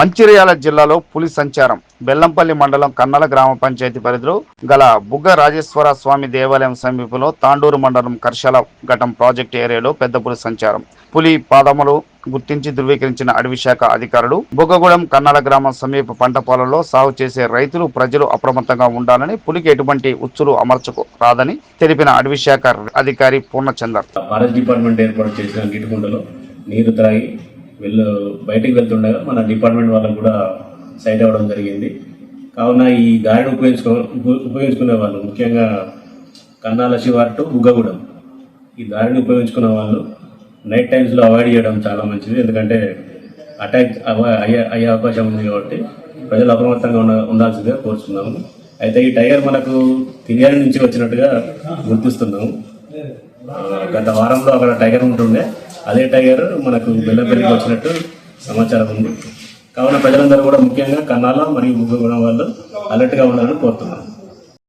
మంచిర్యాల జిల్లాలో పులి సంచారం. బెల్లంపల్లి మండలం కన్నల గ్రామ పంచాయతీ పరిధిలో గల బుగ్గ రాజేశ్వర స్వామి దేవాలయం సమీపంలో తాండూరు మండలం కర్షల ఘటం ప్రాజెక్టు ఏరియాలో పెద్ద పులి సంచారం. పులి పాదములు గుర్తించి ధృవీకరించిన అడవి శాఖ అధికారులు బుగ్గగూడెం కన్నడ గ్రామం సమీప పంట పొలంలో సాగు చేసే రైతులు ప్రజలు అప్రమత్తంగా ఉండాలని పులికి ఎటువంటి ఉచ్చులు అమర్చకు రాదని తెలిపిన అడవి శాఖ అధికారి పూర్ణచందర్. ఫారెస్ట్ డిపార్ట్మెంట్ ఏర్పాటు చేసిన నీటికుంటలో నీరు త్రాగి వెళ్ళు బయటికి వెళ్తుండగా మన డిపార్ట్మెంట్ వాళ్ళకు కూడా సైట్ అవ్వడం జరిగింది. కావున ఈ దారిని ఉపయోగించుకో ఉపయోగించుకునే వాళ్ళు ముఖ్యంగా కన్నాల శివార్ టు బుగ్గగూడెం. ఈ దారిని ఉపయోగించుకునే వాళ్ళు నైట్ టైమ్స్లో అవాయిడ్ చేయడం చాలా మంచిది. ఎందుకంటే అటాక్ అయ్యే అయ్యే అవకాశం ఉంది కాబట్టి ప్రజలు అప్రమత్తంగా ఉండ ఉండాల్సిందిగా కోరుతున్నాము అయితే ఈ టైగర్ మనకు తిరియారి నుంచి వచ్చినట్టుగా గుర్తిస్తున్నాము. గత వారంలో అక్కడ టైగర్ ఉంటుండే. అదే టైగర్ మనకు బెల్లపల్లికి వచ్చినట్టు సమాచారం ఉంది. కావున ప్రజలందరూ కూడా ముఖ్యంగా కన్నాల మరియు ముగ్గురు వాళ్ళు అలర్ట్గా ఉండాలని కోరుతున్నాను